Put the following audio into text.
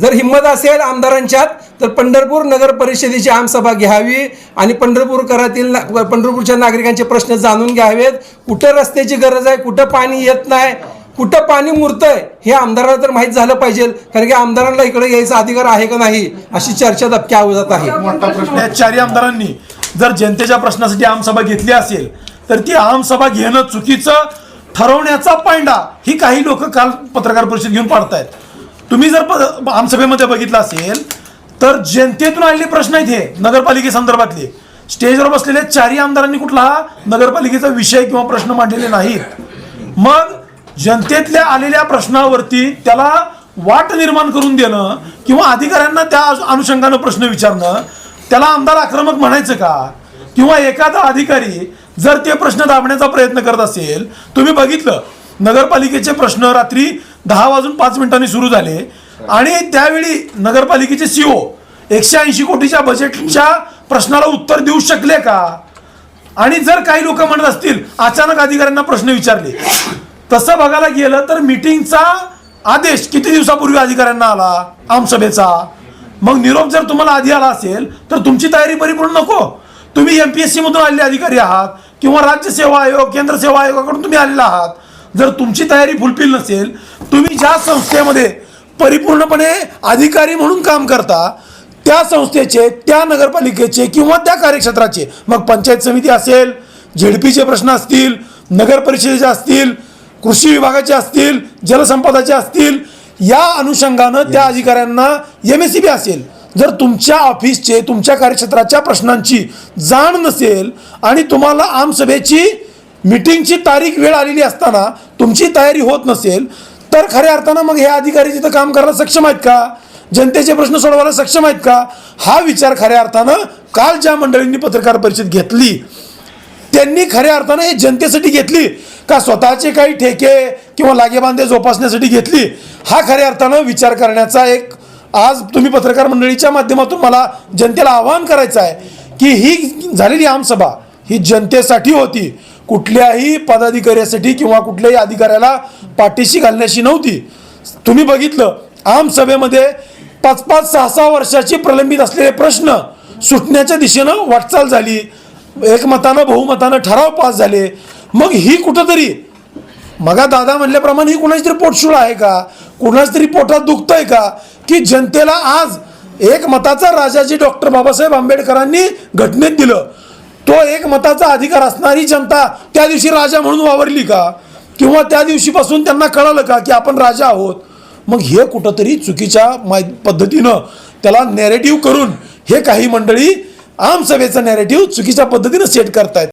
जर हिंमत असेल आमदारांच्यात तर पंढरपूर नगर परिषदेची आमसभा घ्यावी आणि पंढरपूरकरातील ना- पंढरपूरच्या नागरिकांचे प्रश्न जाणून घ्यावेत. कुठं रस्त्याची गरज आहे कुठं पाणी येत नाही कुठं पाणी मुरतंय हे आमदाराला तर माहीत झालं पाहिजे कारण की आमदारांना इकडे यायचा अधिकार आहे का नाही अशी चर्चा दबक्या आवाजात आहे. मोठा प्रश्न या चारही आमदारांनी जर जनतेच्या प्रश्नासाठी आमसभा घेतली असेल तर ती आमसभा घेणं चुकीचं ठरवण्याचा पायंडा ही काही लोक काल पत्रकार परिषद घेऊन पाडतायत. तुम्ही जर आमसभेमध्ये बघितलं असेल तर जनतेतून आलेले प्रश्न आहेत हे नगरपालिकेसंदर्भातले स्टेजवर बसलेल्या चारही आमदारांनी कुठला नगरपालिकेचा विषय किंवा प्रश्न मांडलेले नाहीत. मग जनतेतल्या आलेल्या प्रश्नावरती त्याला वाट निर्माण करून देणं किंवा अधिकाऱ्यांना त्या अनुषंगानं प्रश्न विचारणं त्याला आमदार आक्रमक म्हणायचं का? किंवा एखादा अधिकारी जर ते प्रश्न दाबण्याचा प्रयत्न करत असेल तुम्ही बघितलं नगरपालिकेचे प्रश्न रात्री दहा वाजून पाच मिनिटांनी सुरू झाले. आणि त्यावेळी नगरपालिकेचे सीओ एकशे ऐंशी कोटीच्या बजेटच्या प्रश्नाला उत्तर देऊ शकले का? आणि जर काही लोक म्हणत असतील अचानक अधिकाऱ्यांना प्रश्न विचारले. तसं बघायला गेलं तर मीटिंगचा आदेश किती दिवसापूर्वी अधिकाऱ्यांना आला? आमसभेचा मग निरोप जर तुम्हाला आधी आला असेल तर तुमची तयारी परिपूर्ण नको. तुम्ही एमपीएससी मधून आलेले अधिकारी आहात किंवा राज्य सेवा आयोग केंद्र सेवा आयोगाकडून तुम्ही आलेला आहात. जर तुमची तयारी फुलफिल नसेल तुम्ही ज्या संस्थेमध्ये परिपूर्णपणे अधिकारी म्हणून काम करता त्या संस्थेचे त्या नगरपालिकेचे किंवा त्या कार्यक्षेत्राचे मग पंचायत समिती असेल झेडपीचे प्रश्न असतील नगर परिषदेचे असतील कृषी विभागाचे असतील जलसंपदाचे असतील या अनुषंगानं त्या अधिकाऱ्यांना एम एस सी बी असेल. जर तुमच्या ऑफिसचे तुमच्या कार्यक्षेत्राच्या प्रश्नांची जाण नसेल आणि तुम्हाला आमसभेची मिटिंगची तारीख वेळ आलेली असताना तुमची तयारी होत नसेल तर खऱ्या अर्थानं मग हे अधिकारी तिथं काम करायला सक्षम आहेत का? जनतेचे प्रश्न सोडवायला सक्षम आहेत का? हा विचार खऱ्या अर्थानं काल ज्या मंडळींनी पत्रकार परिषद घेतली त्यांनी खऱ्या अर्थानं हे जनतेसाठी घेतली का स्वतःचे काही ठेके किंवा लागेबांधे जोपासण्यासाठी घेतली हा खऱ्या अर्थानं विचार करण्याचा एक आज तुम्ही पत्रकार मंडळीच्या माध्यमातून मला जनतेला आवाहन करायचं आहे की ही झालेली आमसभा ही जनतेसाठी होती. कुठल्याही पदाधिकाऱ्यासाठी किंवा कुठल्याही अधिकाऱ्याला पाठीशी घालण्याशी नव्हती. तुम्ही बघितलं आमसभेमध्ये पाच पाच सहा सहा वर्षाचे प्रलंबित असलेले प्रश्न सुटण्याच्या दिशेनं वाटचाल झाली. एकमतानं बहुमतानं ठराव पास झाले. मग ही कुठंतरी मगा दादा म्हणल्याप्रमाणे ही कुणाची तरी पोटशुळ आहे का? कुणाच तरी पोटात दुखतंय का? की जनतेला आज एक मताचा राजाजी डॉक्टर बाबासाहेब आंबेडकरांनी घटनेत दिलं. तो एक मताचा अधिकार असणारी जनता त्या दिवशी राजा म्हणून वावरली का? किंवा त्या दिवशीपासून त्यांना कळालं का की आपण राजा आहोत? मग हे कुठंतरी चुकीच्या माय पद्धतीनं त्याला नॅरेटिव्ह करून हे काही मंडळी आमसभेचं नॅरेटिव्ह चुकीच्या पद्धतीनं सेट करतायत.